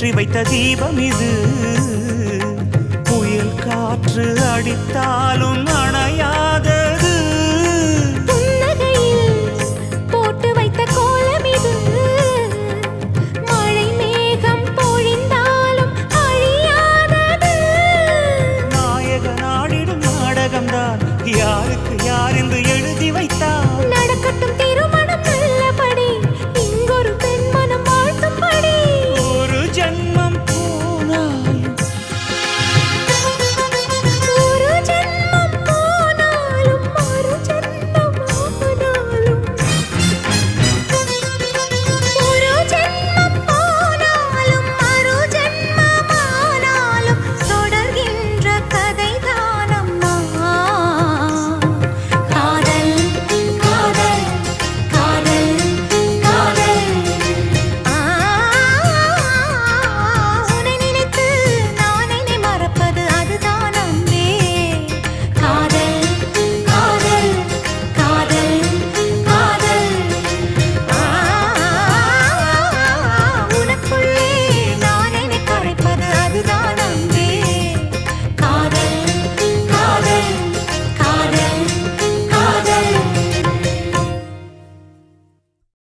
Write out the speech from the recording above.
ஏற்றி வைத்த தீபம் இது. புயல் காற்று அடித்தாலும் அணையாதது. போட்டு வைத்த கோலம் இது. மழை மேகம் பொழிந்தாலும் அழியாதது. நாயக நாடிடும் நாடகம்தான். யாருக்கு யார் என்று